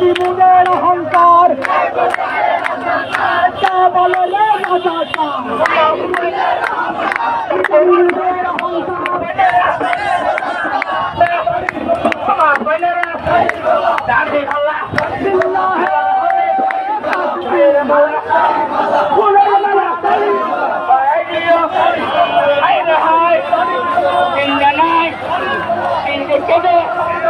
জীবনের অহংকার Get it!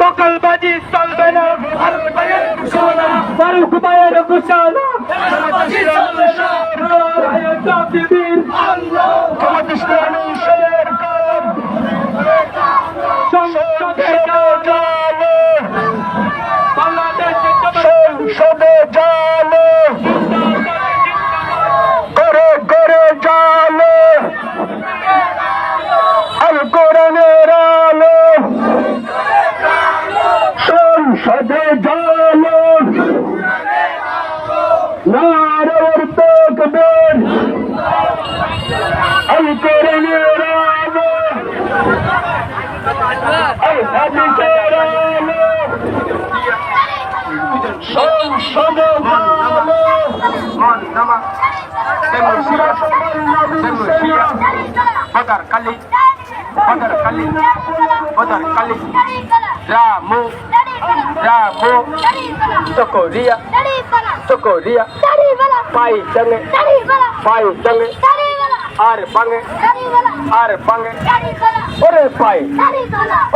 দখলবাজি চলবে না ফারুক ভাইয়ের ঘোষণা Ar Bange, Ar Bange, ওরে পাই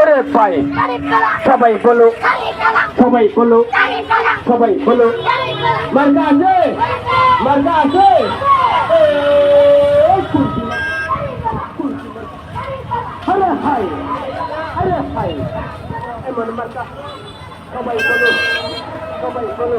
ওরে পাই সবাই বলো। সবাই বলো। সবাই বলো। মার্কা আছে? মার্কা। আছে? আরে হাই আরে হাই এমন মার্কা। সবাই বলো। সবাই বলো।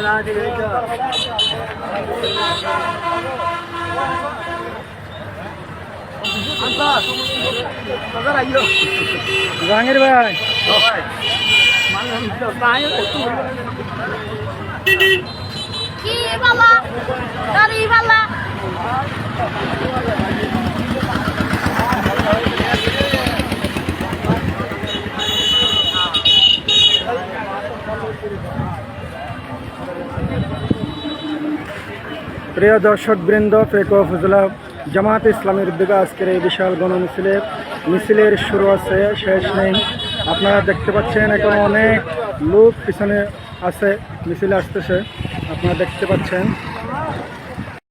আল্লাহ আল্লাহ জাহাঙ্গীর ভাই কি বালা দাড়ি বালা প্রিয় দর্শক বৃন্দ ফেক ফজলা জামাত ইসলামের উদ্যোগে আজকের এই বিশাল গণ মিছিলের মিছিলের শুরু আছে, শেষ নেই। আপনারা দেখতে পাচ্ছেন এখন অনেক লোক পিছনে আছে, মিছিল আসতেছে। আপনারা দেখতে পাচ্ছেন।